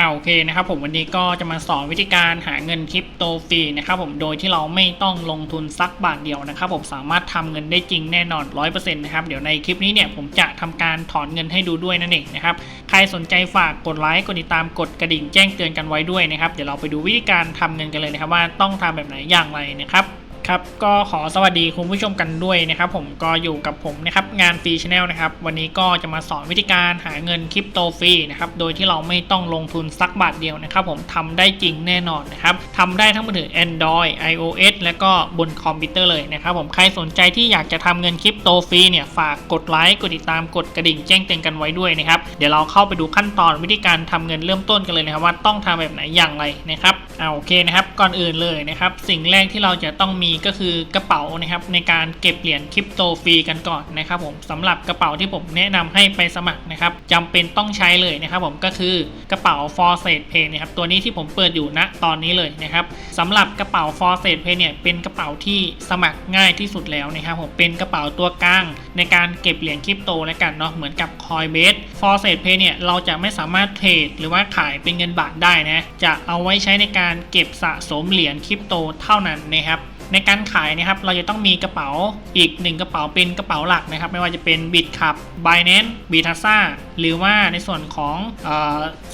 อ่าโอเคนะครับผมวันนี้ก็จะมาสอนวิธีการหาเงินคริปโตฟรีนะครับผมโดยที่เราไม่ต้องลงทุนสักบาทเดียวนะครับผมสามารถทำเงินได้จริงแน่นอน 100%นะครับเดี๋ยวในคลิปนี้เนี่ยผมจะทำการถอนเงินให้ดูด้วยนั่นเองนะครับใครสนใจฝากกดไลค์กดติดตามกดกระดิ่งแจ้งเตือนกันไว้ด้วยนะครับเดี๋ยวเราไปดูวิธีการทำเงินกันเลยนะครับว่าต้องทำแบบไหนอย่างไรนะครับ ครับก็ขอสวัสดีคุณผู้ชมกันด้วยนะครับผมก็อยู่กับผมนะครับงานฟรีชแนลนะครับวันนี้ก็จะมาสอนวิธีการหาเงินคริปโตฟรีนะครับโดยที่เราไม่ต้องลงทุนสักบาทเดียวนะครับผมทำได้จริงแน่นอนนะครับทำได้ทั้งมือถือ Android iOS และก็บนคอมพิวเตอร์เลยนะครับผมใครสนใจที่อยากจะทำเงินคริปโตฟรีเนี่ยฝากกดไลค์กดติดตามกดกระดิ่งแจ้งเตือนกันไว้ด้วยนะครับเดี๋ยวเราเข้าไปดูขั้นตอนวิธีการทำเงินเริ่มต้นกันเลยนะครับว่าต้องทำแบบไหนอย่างไรนะครับ อาโอเคนะครับก่อนอื่นเลยนะครับ สิ่งแรกที่เราจะต้องมีก็คือกระเป๋านะครับในการเก็บเหรียญคริปโตฟรีกันก่อนนะครับผมสำหรับกระเป๋าที่ผมแนะนำให้ไปสมัครนะครับจำเป็นต้องใช้เลยนะครับผมก็คือกระเป๋า for s a t Pay นะครับตัวนี้ที่ผมเปิดอยู่ณตอนนี้เลยนะครับสำหรับกระเป๋า for s a t Pay เนี่ยเป็นกระเป๋าที่สมัครง่ายที่สุดแล้วนะครับผมเป็นกระเป๋าตัวกลางในการเก็บเหรียญคริปโตแล้วกันเนาะเหมือนกับ Coinbase for s a t Pay เนี่ยเราจะไม่สามารถเทรดหรือว่าขายเป็นเงินบาทได้นะจะเอาไว้ใช้ในการเก็บสะสมเหรียญคริปโตเท่านั้นนะครับในการขายนะครับเราจะต้องมีกระเป๋าอีกหนึ่งกระเป๋าเป็นกระเป๋าหลักนะครับ ไม่ว่าจะเป็นบิตคับ b i n a n c e b i t a s a หรือว่าในส่วนของ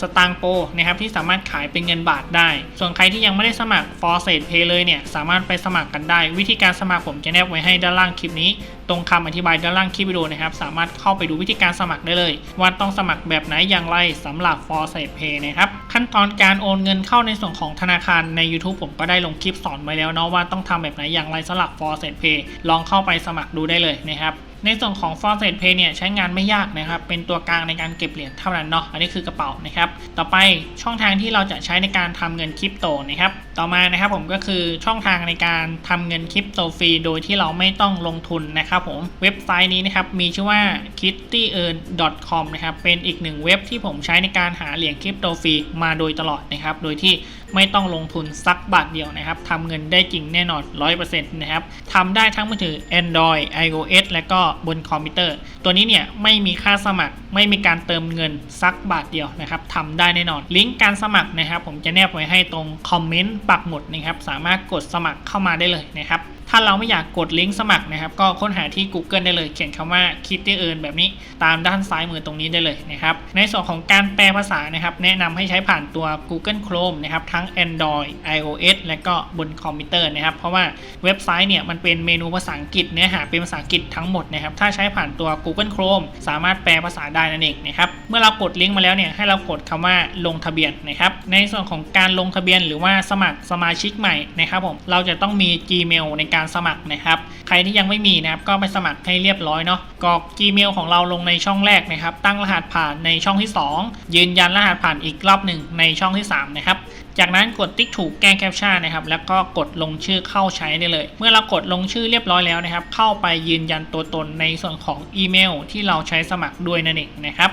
สตางโปนะครับที่สามารถขายเป็นเงินบาทได้ ส่วนใครที่ยังไม่ได้สมัคร f o r s a t Pay เลยเนี่ย สามารถไปสมัครกันได้ วิธีการสมัครผมจะแนบไว้ให้ด้านล่างคลิปนี้ ตรงคำอธิบายด้านล่างคลิปวิดีโอนะครับ สามารถเข้าไปดูวิธีการสมัครได้เลย ว่าต้องสมัครแบบไหนอย่างไรสำหรับ f o r s a t Pay นะครับ ขั้นตอนการโอนเงินเข้าในส่วนของธนาคารใน YouTube ผมก็ได้ลงคลิปสอนไว้แล้วเนาะว่าต้องทำแบบไหนอย่างไรสำหรับ f o r s a t Pay ลองเข้าไปสมัครดูได้เลยนะครับ ในส่วนของ f o r s a t Pay เนี่ยใช้งานไม่ยากนะครับ เป็นตัวกลางในการเก็บเหรียญเท่านั้นเนาะ อันนี้คือกระเป๋านะครับ ต่อไปช่องทางที่เราจะใช้ในการทำเงินคริปโตนะครับ ต่อมานะครับผมก็คือช่องทางในการทำเงินคริปโตฟรีโดยที่เราไม่ต้องลงทุนนะครับผม เว็บไซต์นี้นะครับมีชื่อว่า kittyearn.com นะครับ เป็นอีกหนึ่งเว็บที่ผมใช้ในการหาเหรียญคริปโตฟรีมาโดยตลอดนะครับ โดยที่ไม่ต้องลงทุนสักบาทเดียวนะครับทำเงินได้จริงแน่นอน 100%นะครับทำได้ทั้งมือถือ Android iOS และก็บนคอมพิวเตอร์ ตัวนี้เนี่ยไม่มีค่าสมัคร ไม่มีการเติมเงินสักบาทเดียวนะครับทำได้แน่นอน ลิงก์การสมัครนะครับ ผมจะแนบไว้ให้ตรงคอมเมนต์ปักหมุดนะครับ สามารถกดสมัครเข้ามาได้เลยนะครับ ถ้าเราไม่อยากกดลิงก์สมัครนะครับ ก็ค้นหาที่ Google ได้เลย เขียนคำว่า Kitty Earn แบบนี้ตามด้านซ้ายมือตรงนี้ได้เลยนะครับ ในส่วนของการแปลภาษานะครับ แนะนำให้ใช้ผ่านตัว Google Chrome นะครับ ทั้ง Android iOS และก็บนคอมพิวเตอร์นะครับ เพราะว่าเว็บไซต์เนี่ยมันเป็นเมนูภาษาอังกฤษเนื้อหาเป็นภาษาอังกฤษทั้งหมดนะครับ ถ้าใช้ผ่านตัว Google Chrome สามารถแปลภาษาได้นั่นเองนะครับ เมื่อเรากดลิงก์มาแล้วเนี่ยให้เรากดคำว่าลงทะเบียนนะครับ ในส่วนของการลงทะเบียนหรือว่าสมัครสมาชิกใหม่นะครับผม เราจะต้องมี Gmail ในการการสมัครนะครับ ใครที่ยังไม่มีนะครับก็ไปสมัครให้เรียบร้อยเนาะกรอก Gmail ของเราลงในช่องแรกนะครับ ตั้งรหัสผ่านในช่องที่ 2 ยืนยันรหัสผ่านอีกรอบหนึ่งในช่องที่ 3 นะครับจากนั้นกดติ๊กถูกแก้แคปชั่นนะครับ แล้วก็กดลงชื่อเข้าใช้ได้เลย เมื่อเรากดลงชื่อเรียบร้อยแล้วนะครับ เข้าไปยืนยันตัวตนในส่วนของอีเมล ที่เราใช้สมัครด้วยนั่นเองนะครับ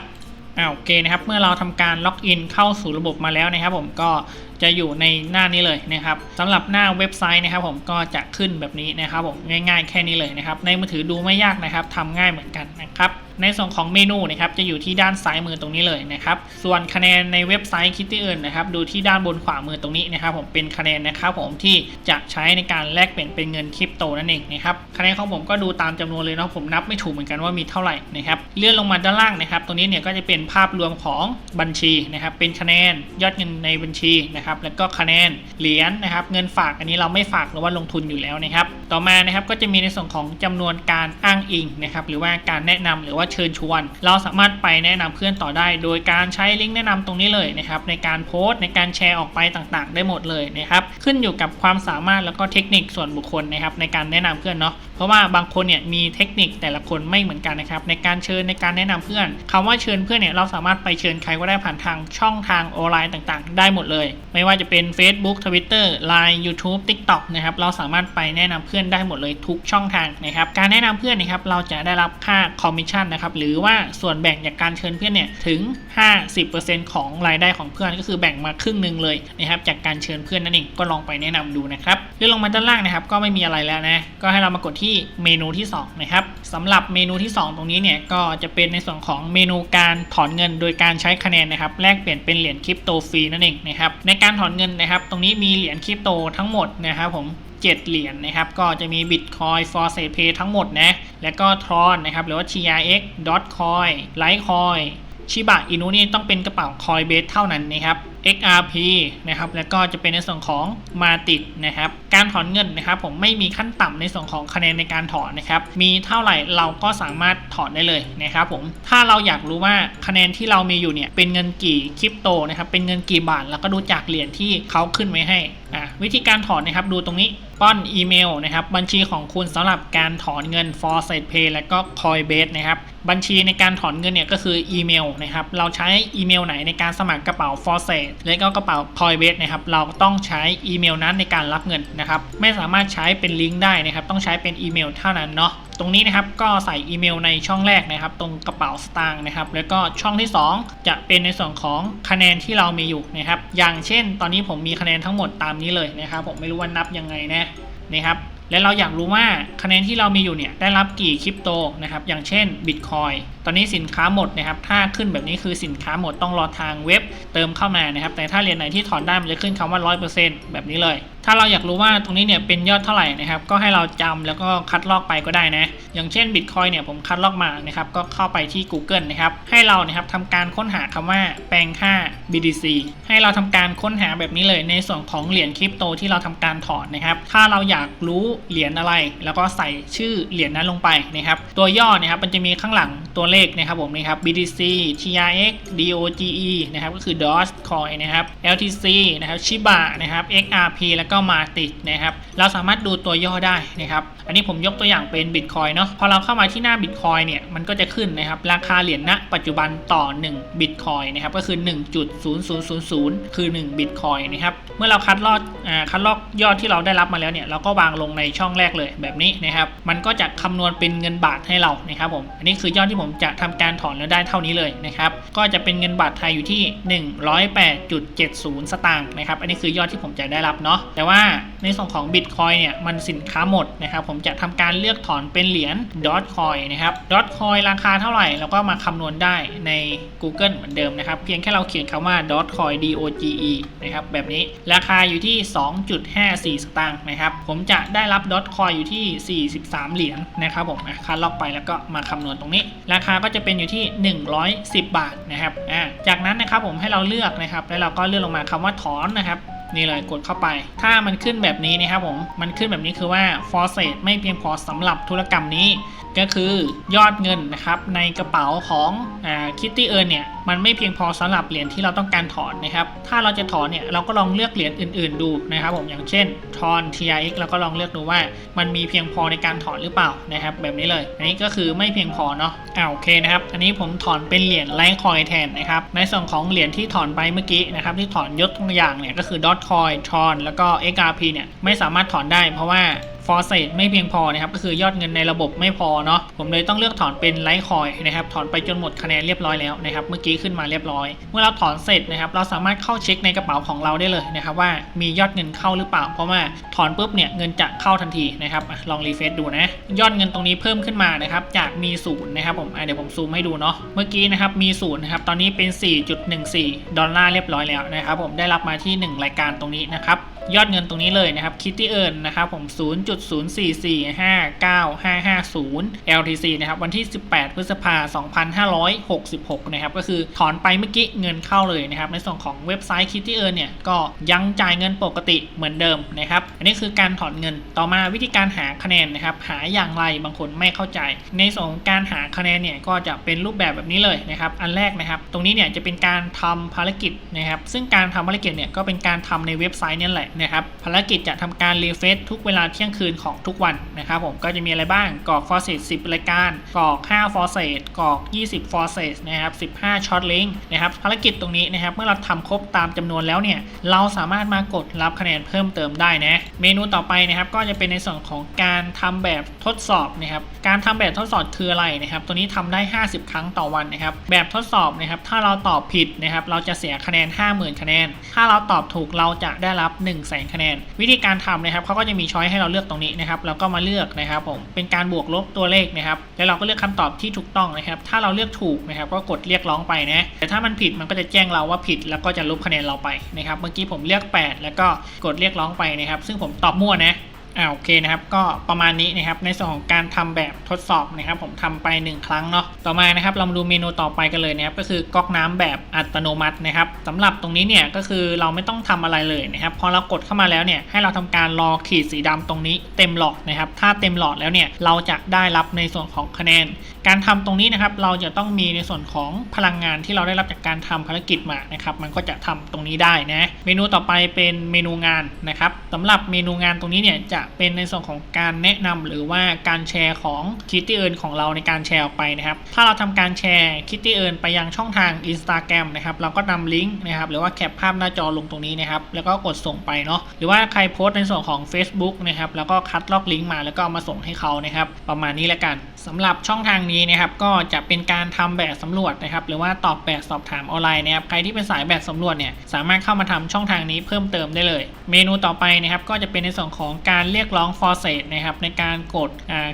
อ่าโอเคนะครับ เมื่อเราทำการล็อกอินเข้าสู่ระบบมาแล้วนะครับ ผมก็ จะอยู่ในหน้านี้เลยนะครับสำหรับหน้าเว็บไซต์นะครับผมก็จะขึ้นแบบนี้นะครับผมง่ายๆแค่นี้เลยนะครับในมือถือดูไม่ยากนะครับทำง่ายเหมือนกันนะครับในส่วนของเมนูนะครับจะอยู่ที่ด้านซ้ายมือตรงนี้เลยนะครับส่วนคะแนนในเว็บไซต์ Kitty Earn นะครับดูที่ด้านบนขวามือตรงนี้นะครับผมเป็นคะแนนนะครับผมที่จะใช้ในการแลกเปลี่ยนเป็นเงินคริปโตนั่นเองนะครับคะแนนของผมก็ดูตามจำนวนเลยเนาะผมนับไม่ถูกเหมือนกันว่ามีเท่าไหร่นะครับเลื่อนลงมาด้านล่างนะครับตรงนี้เนี่ยก็จะเป็นภาพรวมของบัญชีนะครับเป็นคะแนนยอดเงินในบัญชีนะครับแล้วก็คะแนนเหรียญนะครับเงินฝากอันนี้เราไม่ฝากหรือว่าลงทุนอยู่แล้วนะครับต่อมานะครับก็จะมีในส่วนของจำนวนการอ้างอิงนะครับหรือว่าการแนะนำหรือว่าเชิญชวน เราสามารถไปแนะนำเพื่อนต่อได้ โดยการใช้ลิงก์แนะนำตรงนี้เลยนะครับในการโพสต์ในการแชร์ออกไปต่างๆ ได้หมดเลยนะครับขึ้นอยู่กับความสามารถแล้วก็เทคนิคส่วนบุคคลนะครับในการแนะนำเพื่อนเนาะเพราะว่าบางคนเนี่ยมีเทคนิคแต่ละคนไม่เหมือนกันนะครับในการเชิญในการแนะนำเพื่อนคำว่าเชิญเพื่อนเนี่ยเราสามารถไปเชิญใครก็ได้ผ่านทางช่องทางออนไลน์ต่างๆ ได้หมดเลยไม่ว่าจะเป็น Facebook Twitter Line YouTube TikTok นะครับเราสามารถไปแนะนำเพื่อนได้หมดเลยทุกช่องทางนะครับการแนะนำเพื่อนนะครับเราจะได้รับค่าคอมมิชชั่นนะครับหรือว่าส่วนแบ่งจากการเชิญเพื่อนเนี่ยถึง 50%ของรายได้ของเพื่อนก็คือแบ่งมาครึ่งหนึ่งเลยนะครับจากการเชิญเพื่อนนั่นเองก็ลองไปแนะนำดูนะครับเลื่อนลงมาด้านล่างนะครับก็ไม่มีอะไรแล้วนะก็ให้เรามากดที่เมนูที่สองนะครับสำหรับเมนูที่สองตรงนี้เนี่ยก็จะเป็นในส่วนของเมนูการถอนเงิน โดยการใช้คะแนนนะครับแลกเปลี่ยนเป็นเหรียญคริปโตฟรีนั่นเองนะครับในการถอนเงินนะครับ ตรงนี้มีเหรียญคริปโตทั้งหมดนะครับผม7เหรียญนะครับ ก็จะมี Bitcoin for s a p a y ทั้งหมดนะ แล้วก็ Tron นะครับ หรือว่า TRX Dotcoin Litecoin ชิบะอินุนี่ต้องเป็นกระเป๋า Coinbase เท่านั้นนะครับ XRP นะครับแล้วก็จะเป็นในส่วนของมาติดนะครับการถอนเงินนะครับผมไม่มีขั้นต่ำในส่วนของคะแนนในการถอนนะครับมีเท่าไหร่เราก็สามารถถอนได้เลยนะครับผมถ้าเราอยากรู้ว่าคะแนนที่เรามีอยู่เนี่ยเป็นเงินกี่คริปโตนะครับเป็นเงินกี่บาทแล้วก็ดูจากเหรียญที่เขาขึ้นไว้ให้อะวิธีการถอนนะครับดูตรงนี้ป้อนอีเมลนะครับบัญชีของคุณสำหรับการถอนเงิน for s e t Pay และก็ Coinbase นะครับบัญชีในการถอนเงินเนี่ยก็คืออีเมลนะครับเราใช้อีเมลไหนในการสมัครกระเป๋า for s e t และก็กระเป๋า Coinbase นะครับเราต้องใช้อีเมลนั้นในการรับเงินนะครับไม่สามารถใช้เป็นลิงก์ได้นะครับต้องใช้เป็นอีเมลเท่านั้นเนาะตรงนี้นะครับก็ใส่อีเมลในช่องแรกนะครับ ตรงกระเป๋าสตางค์นะครับแล้วก็ช่องที่ 2 จะเป็นในส่วนของคะแนนที่เรามีอยู่นะครับอย่างเช่น ตอนนี้ผมมีคะแนนทั้งหมดตามนี้เลยนะครับผมไม่รู้ว่านับยังไงนะนะครับ และเราอยากรู้ว่าคะแนนที่เรามีอยู่เนี่ยได้รับกี่คริปโตนะครับอย่างเช่น Bitcoin ตอนนี้สินค้าหมดนะครับถ้าขึ้นแบบนี้คือสินค้าหมดต้องรอทางเว็บเติมเข้ามานะครับแต่ถ้าเหรียญไหนที่ถอนได้มันจะขึ้นคำว่า 100%แบบนี้เลย ถ้าเราอยากรู้ว่าตรงนี้เนี่ยเป็นยอดเท่าไหร่นะครับ ก็ให้เราจำแล้วก็คัดลอกไปก็ได้นะ อย่างเช่น Bitcoin เนี่ยผมคัดลอกมานะครับ ก็เข้าไปที่ Google นะครับ ให้เรานะครับทำการค้นหาคำว่าแปลงค่า BTC ให้เราทำการค้นหาแบบนี้เลยในส่วนของเหรียญคริปโตที่เราทำการถอนนะครับ ถ้าเราอยากรู้เหรียญอะไร แล้วก็ใส่ชื่อเหรียญนั้นลงไปนะครับ ตัวย่อนะครับมันจะมีข้างหลังตัวเลขนะครับผมนะครับ BTC TRX DOGE นะครับก็คือ Dogecoin นะครับ LTC นะครับ Shiba นะครับ XRP แล้วก็มาติดนะครับ เราสามารถดูตัวย่อได้นะครับอันนี้ผมยกตัวอย่างเป็น Bitcoin เนาะพอเราเข้ามาที่หน้า Bitcoin เนี่ยมันก็จะขึ้นนะครับราคาเหรียญณปัจจุบันต่อ 1 Bitcoin นะครับก็คือ 1.0000 คือ 1 Bitcoin นะครับเมื่อเราคัดลอกอ่าคัดลอกยอดที่เราได้รับมาแล้วเนี่ยเราก็วางลงในช่องแรกเลยแบบนี้นะครับมันก็จะคำนวณเป็นเงินบาทให้เรานะครับผมอันนี้คือยอดที่ผมจะทำการถอนแล้วได้เท่านี้เลยนะครับก็จะเป็นเงินบาทไทยอยู่ที่ 108.70 สตางค์นะครับอันนี้คือยอดที่ผมจะได้รับเนาะแต่ว่าในส่วนของ Bitcoin เนี่ยมันสินค้าหมดนะครับผมมจะทำการเลือกถอนเป็นเหรียญ Dotcoin นะครับ Dotcoin ราคาเท่าไหร่เราก็มาคำนวณได้ใน Google เหมือนเดิมนะครับ เพียงแค่เราเขียนคำว่า Dotcoin D O G E นะครับแบบนี้ราคาอยู่ที่ 2.54 สตางค์นะครับ ผมจะได้รับ Dotcoin อยู่ที่ 43 เหรียญนะครับผมอะคัดลอกไปแล้วก็มาคำนวณตรงนี้ ราคาก็จะเป็นอยู่ที่ 110 บาทนะครับจากนั้นนะครับผมให้เราเลือกนะครับ แล้วเราก็เลื่อนลงมาคำว่าถอนนะครับ นี่เลยกดเข้าไป ถ้ามันขึ้นแบบนี้นะครับผม มันขึ้นแบบนี้คือว่า f o r s a t ไม่เพียงพอสำหรับธุรกรรมนี้ ก็คือยอดเงินนะครับในกระเป๋าของอ่า Kitty Earn เนี่ยมันไม่เพียงพอสำหรับเหรียญที่เราต้องการถอนนะครับถ้าเราจะถอนเนี่ยเราก็ลองเลือกเหรียญอื่น ๆ ดูนะครับผมอย่างเช่น Tron TRX เราก็ลองเลือกดูว่า มันมีเพียงพอในการถอนหรือเปล่านะครับแบบนี้เลย อันนี้ก็คือไม่เพียงพอเนาะอ่าโอเคนะครับอันนี้ผมถอนเป็นเหรียญไลท์คอยแทนนะครับในส่วนของเหรียญที่ถอนไปเมื่อกี้นะครับที่ถอนยกตัวอย่างเนี่ยก็คือ Dotcoin Tron แล้วก็ XRP เนี่ยไม่สามารถถอนได้เพราะว่าฟอร์เซตไม่เพียงพอนะครับก็คือยอดเงินในระบบไม่พอเนาะผมเลยต้องเลือกถอนเป็นไลท์คอยนะครับถอนไปจนหมดคะแนนเรียบร้อยแล้วนะครับเมื่อกี้ขึ้นมาเรียบร้อย เมื่อเราถอนเสร็จนะครับเราสามารถเข้าเช็คในกระเป๋าของเราได้เลยนะครับว่ามียอดเงินเข้าหรือเปล่า เพราะว่าถอนปุ๊บเนี่ยเงินจะเข้าทันทีนะครับลองรีเฟซดูนะยอดเงินตรงนี้เพิ่มขึ้นมานะครับจากมีศูนย์นะครับผมเดี๋ยวผมซูมให้ดูเนาะเมื่อกี้นะครับมีศูนย์นะครับตอนนี้เป็น 4.14 ดอลลาร์เรียบร้อยแล้วนะครับผมได้รับมาที่ 1 รายการตรงนี้นะครับ ยอดเงินตรงนี้เลยนะครับ Kitty Earn นะครับผม 0.04459550 LTC นะครับวันที่ 18 พฤษภาคม2566 นะครับ ก็คือถอนไปเมื่อกี้เงินเข้าเลยนะครับ ในส่วนของเว็บไซต์ Kitty Earn เนี่ย ก็ยังจ่ายเงินปกติเหมือนเดิมนะครับ อันนี้คือการถอนเงินต่อมาวิธีการหาคะแนนนะครับ หาอย่างไรบางคนไม่เข้าใจ ในส่วนของการหาคะแนนเนี่ยก็จะเป็นรูปแบบแบบนี้เลยนะครับ อันแรกนะครับ ตรงนี้เนี่ยจะเป็นการทำภารกิจนะครับ ซึ่งการทำภารกิจเนี่ยก็เป็นการทำในเว็บไซต์นี่แหละนะครับภารกิจจะทำการรีเฟซทุกเวลาเที่ยงคืนของทุกวันนะครับผมก็จะมีอะไรบ้างกรอกฟอร์เซส10 รายการกรอก 5 ฟอร์เซสกรอก 20 ฟอร์เซสนะครับ15ช็อตลิงก์นะครับภารกิจตรงนี้นะครับเมื่อเราทำครบตามจำนวนแล้วเนี่ยเราสามารถมากดรับคะแนนเพิ่มเติมได้นะเมนูต่อไปนะครับก็จะเป็นในส่วนของการทำแบบทดสอบนะครับการทำแบบทดสอบคืออะไรนะครับตัวนี้ทำได้ 50 ครั้งต่อวันนะครับแบบทดสอบนะครับถ้าเราตอบผิดนะครับเราจะเสียคะแนน 50,000 คะแนน ถ้าเราตอบถูกเราจะได้รับ 1 0 0 0 0คะแนน วิธีการทำนะครับเขาก็จะมีช้อยให้เราเลือกตรงนี้นะครับแล้วก็มาเลือกนะครับผมเป็นการบวกลบตัวเลขนะครับแล้วเราก็เลือกคำตอบที่ถูกต้องนะครับ ถ้าเราเลือกถูกนะครับก็กดเรียกร้องไปนะแต่ถ้ามันผิดมันก็จะแจ้งเราว่าผิด แล้วก็จะลบคะแนนเราไปนะครับ เมื่อกี้ผมเลือก 8 แล้วก็กดเรียกร้องไปนะครับ ซึ่งผมตอบมั่วนะ อ่าโอเคนะครับก็ประมาณนี้นะครับในส่วนของการทำแบบทดสอบนะครับผมทำไป 1 ครั้งเนาะต่อมานะครับเรามาดูเมนูต่อไปกันเลยนะครับก็คือก๊อกน้ำแบบอัตโนมัตินะครับสำหรับตรงนี้เนี่ยก็คือเราไม่ต้องทำอะไรเลยนะครับพอเรากดเข้ามาแล้วเนี่ยให้เราทำการรอขีดสีดำตรงนี้เต็มหลอดนะครับถ้าเต็มหลอดแล้วเนี่ยเราจะได้รับในส่วนของคะแนน การทำตรงนี้นะครับเราจะต้องมีในส่วนของพลังงานที่เราได้รับจากการทำภารกิจมานะครับมันก็จะทำตรงนี้ได้นะเมนูต่อไปเป็นเมนูงานนะครับสำหรับเมนูงานตรงนี้เนี่ยจะเป็นในส่วนของการแนะนำหรือว่าการแชร์ของคิตตี้เอิร์นของเราในการแชร์ออกไปนะครับ ถ้าเราทำการแชร์คิตตี้เอิร์นไปยังช่องทาง Instagram นะครับ เราก็นำลิงก์นะครับ หรือว่าแคปภาพหน้าจอลงตรงนี้นะครับ แล้วก็กดส่งไปเนาะ หรือว่าใครโพสต์ในส่วนของ Facebook นะครับ แล้วก็คัดลอกลิงก์มาแล้วก็เอามาส่งให้เขานะครับ ประมาณนี้แล้วกันสำหรับช่องทางนี้นะครับ ก็จะเป็นการทำแบบสำรวจนะครับ หรือว่าตอบแบบสอบถามออนไลน์นะครับ ใครที่เป็นสายแบบสำรวจเนี่ย สามารถเข้ามาทำช่องทางนี้เพิ่มเติมได้เลย เมนูต่อไปนะครับ ก็จะเป็นในส่วนของการเรียกร้อง for s a t นะครับในการกด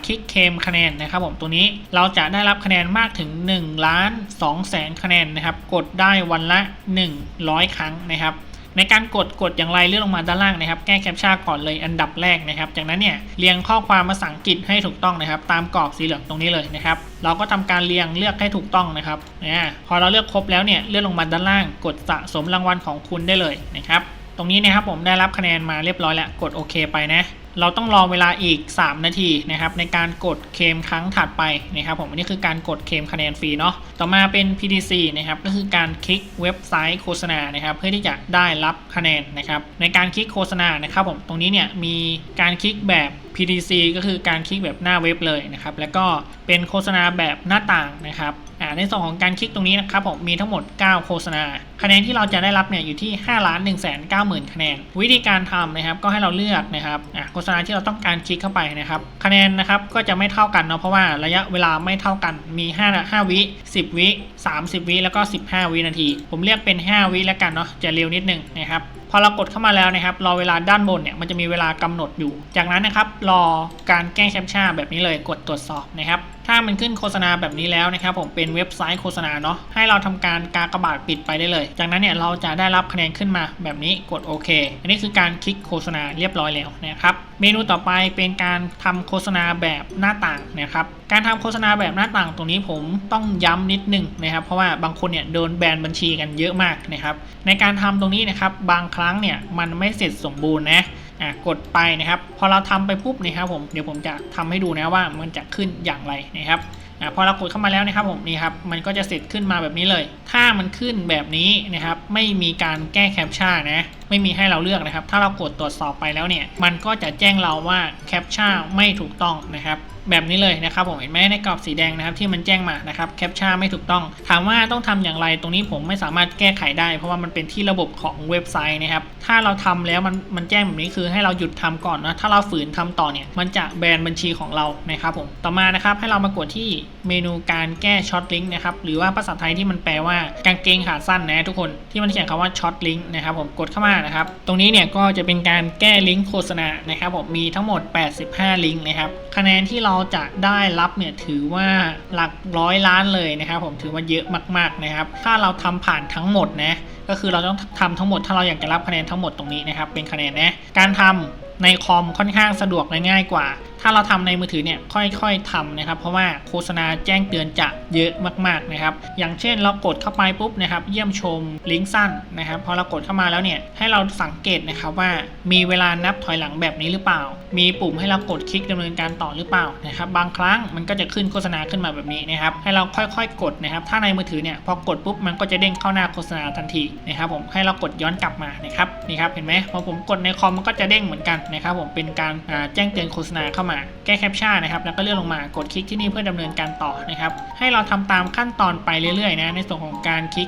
คลิกเคมคะแนนนะครับผมตัวนี้เราจะได้รับคะแนนมากถึง1ล้าน2แสนคะแนนนะครับกดได้วันละ 100 ครั้งนะครับในการกดกดอย่างไรเลื่อนลงมาด้านล่างนะครับ แก้แคปชั่นก่อนเลยอันดับแรกนะครับ จากนั้นเนี่ยเรียงข้อความภาษาอังกฤษให้ถูกต้องนะครับ ตามกรอบสีเหลืองตรงนี้เลยนะครับ เราก็ทำการเรียงเลือกให้ถูกต้องนะครับนะพอเราเลือกครบแล้วเนี่ยเลื่อนลงมาด้านล่าง กดสะสมรางวัลของคุณได้เลยนะครับ ตรงนี้นะครับผมได้รับคะแนนมาเรียบร้อยแล้วกดโอเคไปนะ เราต้องรอเวลาอีก 3 นาทีนะครับในการกดเคมครั้งถัดไปนะครับผมอันนี้คือการกดเคมคะแนนฟรีเนาะต่อมาเป็น PDC นะครับก็คือการคลิกเว็บไซต์โฆษณานะครับเพื่อที่จะได้รับคะแนนนะครับในการคลิกโฆษณานะครับผมตรงนี้เนี่ยมีการคลิกแบบ PDC ก็คือการคลิกแบบหน้าเว็บเลยนะครับแล้วก็เป็นโฆษณาแบบหน้าต่างนะครับ ในส่วนของการคลิกตรงนี้นะครับผมมีทั้งหมด 9 โฆษณา คะแนนที่เราจะได้รับเนี่ยอยู่ที่ 5 ล้าน1 9 0 0 0 0 คะแนน วิธีการทำนะครับก็ให้เราเลือกนะครับโฆษณาที่เราต้องการคลิกเข้าไปนะครับ คะแนนนะครับก็จะไม่เท่ากันเนาะเพราะว่าระยะเวลาไม่เท่ากันมี 5 5 วิ 10 วิ 30 วิแล้วก็ 15 วินาที ผมเรียกเป็น 5 วิแล้วกันเนาะจะเร็วนิดนึงนะครับพอเรากดเข้ามาแล้วนะครับรอเวลาด้านบนเนี่ยมันจะมีเวลากำหนดอยู่ จากนั้นนะครับรอการแก้แคปชั่นแบบนี้เลยกดตรวจสอบนะครับ ถ้ามันขึ้นโฆษณาแบบนี้แล้วนะครับผมเป็นเว็บไซต์โฆษณาเนาะให้เราทำการกากบาทปิดไปได้เลย จากนั้นเนี่ยเราจะได้รับคะแนนขึ้นมาแบบนี้กดโอเค อันนี้คือการคลิกโฆษณาเรียบร้อยแล้วนะครับเมนูต่อไปเป็นการทำโฆษณาแบบหน้าต่างนะครับการทำโฆษณาแบบหน้าต่างตรงนี้ผมต้องย้ำนิดนึงนะครับ เพราะว่าบางคนเนี่ยโดนแบนบัญชีกันเยอะมากนะครับในการทำตรงนี้นะครับบางครั้งเนี่ยมันไม่เสร็จสมบูรณ์นะ อะกดไปนะครับ พอเราทำไปปุ๊บนะครับผมเดี๋ยวผมจะทำให้ดูนะว่ามันจะขึ้นอย่างไรนะครับอะพอเรากดเข้ามาแล้วนะครับผมนี่ครับมันก็จะเสร็จขึ้นมาแบบนี้เลย ถ้ามันขึ้นแบบนี้นะครับ ไม่มีการแก้แคปชั่นนะ ไม่มีให้เราเลือกนะครับ ถ้าเรากดตรวจสอบไปแล้วเนี่ย มันก็จะแจ้งเราว่าแคปชั่นไม่ถูกต้องนะครับแบบนี้เลยนะครับผมเห็นไหมในกรอบสีแดงนะครับที่มันแจ้งมานะครับแคปชั่นไม่ถูกต้อง ถามว่าต้องทำอย่างไรตรงนี้ผมไม่สามารถแก้ไขได้ เพราะว่ามันเป็นที่ระบบของเว็บไซต์นะครับถ้าเราทำแล้วมันมันแจ้งแบบนี้คือให้เราหยุดทำก่อนนะถ้าเราฝืนทำต่อเนี่ยมันจะแบนบัญชีของเรานะครับผมต่อมานะครับให้เรามากดที่เมนูการแก้ช็อตลิงก์นะครับหรือว่าภาษาไทยที่มันแปลว่ากางเกงขาสั้นนะทุกคนที่มันเขียนคำว่าช็อตลิงก์นะครับผมกดเข้ามานะครับ ตรงนี้เนี่ยก็จะเป็นการแก้ลิงก์โฆษณานะครับผมมีทั้งหมด 85 ลิงก์นะครับ คะแนนที่เราจะได้รับเนี่ยถือว่าหลักร้อยล้านเลยนะครับผมถือว่าเยอะมากๆนะครับ ถ้าเราทำผ่านทั้งหมดนะก็คือเราต้องทำทั้งหมดถ้าเราอยากจะรับคะแนนทั้งหมดตรงนี้นะครับเป็นคะแนนนะการทำในคอมค่อนข้างสะดวกและง่ายกว่า ถ้าเราทำในมือถือเนี่ยค่อยๆทำนะครับ เพราะว่าโฆษณาแจ้งเตือนจะเยอะมากๆนะครับ อย่างเช่นเรากดเข้าไปปุ๊บนะครับ เยี่ยมชมลิงก์สั้นนะครับพอเรากดเข้ามาแล้วเนี่ยให้เราสังเกตนะครับว่ามีเวลานับถอยหลังแบบนี้หรือเปล่า มีปุ่มให้เรากดคลิกดำเนินการต่อหรือเปล่านะครับ บางครั้งมันก็จะขึ้นโฆษณาขึ้นมาแบบนี้นะครับ ให้เราค่อยๆ กดนะครับ ถ้าในมือถือเนี่ยพอกดปุ๊บมันก็จะเด้งเข้าหน้าโฆษณาทันทีนะครับ ผมให้เรากดย้อนกลับมานะครับนี่ครับเห็นไหมพอผมกดในคอมมันก็จะเด้งเหมือนกันนะครับ ผมเป็นการแจ้งเตือนโฆษณาเข้ามาแก้แคปชั่นนะครับแล้วก็เลื่อนลงมากดคลิกที่นี่เพื่อดำเนินการต่อนะครับให้เราทำตามขั้นตอนไปเรื่อยๆนะในส่วนของการคลิก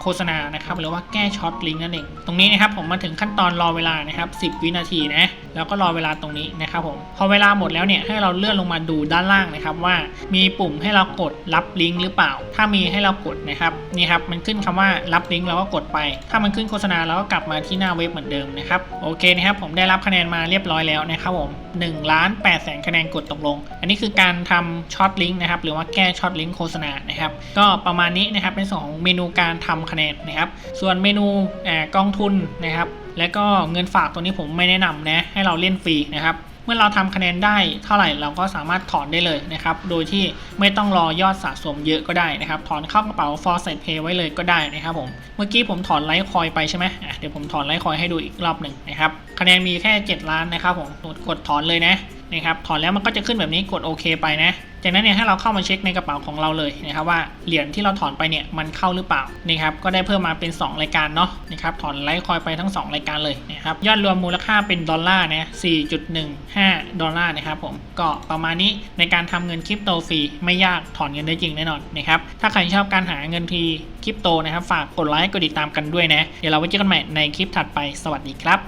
โฆษณานะครับหรือว่าแก้ช็อตลิงก์นั่นเองตรงนี้นะครับผมมาถึงขั้นตอนรอเวลานะครับ10 วินาทีนะแล้วก็รอเวลาตรงนี้นะครับผมพอเวลาหมดแล้วเนี่ยให้เราเลื่อนลงมาดูด้านล่างนะครับว่ามีปุ่มให้เรากดรับลิงก์หรือเปล่า ถ้ามีให้เรากดนะครับนี่ครับมันขึ้นคำว่ารับลิงก์เราก็กดไป ถ้ามันขึ้นโฆษณาเราก็กลับมาที่หน้าเว็บเหมือนเดิมนะครับโอเคนะครับผมได้รับคะแนนมาเรียบร้อยแล้วนะครับผม1ล้าน8แสนคะแนนกดตกลง อันนี้คือการทำช็อตลิงก์นะครับหรือว่าแก้ช็อตลิงก์โฆษณานะครับก็ประมาณนี้นะครับเป็นส่วนของเมนูการทำคะแนนนะครับส่วนเมนูเอ่อกองทุนนะครับ และก็เงินฝากตัวนี้ผมไม่แนะนำนะให้เราเล่นฟรีนะครับ เมื่อเราทำคะแนนได้เท่าไหร่เราก็สามารถถอนได้เลยนะครับ โดยที่ไม่ต้องรอยอดสะสมเยอะก็ได้นะครับ ถอนเข้ากระเป๋า for s e t pay ไว้เลยก็ได้นะครับผม เมื่อกี้ผมถอนไลท์คอยไปใช่ไหมเดี๋ยวผมถอนไลท์คอยให้ดูอีกรอบหนึ่งนะครับ คะแนนมีแค่ 7 ล้านนะครับผมกดถอนเลยนะ นะครับถอนแล้วมันก็จะขึ้นแบบนี้กดโอเคไปนะ จากนั้นเนี่ยให้เราเข้ามาเช็คในกระเป๋าของเราเลยนะครับว่าเหรียญที่เราถอนไปเนี่ยมันเข้าหรือเปล่านี่ครับก็ได้เพิ่มมาเป็น 2 รายการเนาะนะครับถอนไลท์คอยไปทั้ง 2 รายการเลยนะครับยอดรวมมูลค่าเป็นดอลลาร์นะ4.15 ดอลลาร์นะครับผมก็ประมาณนี้ในการทำเงินคริปโตฟรีไม่ยากถอนเงินได้จริงแน่นอนนะครับถ้าใครชอบการหาเงินทีคริปโตนะครับฝากกดไลค์กดติดตามกันด้วยนะเดี๋ยวเราไว้เจอกันใหม่ในคลิปถัดไปสวัสดีครับ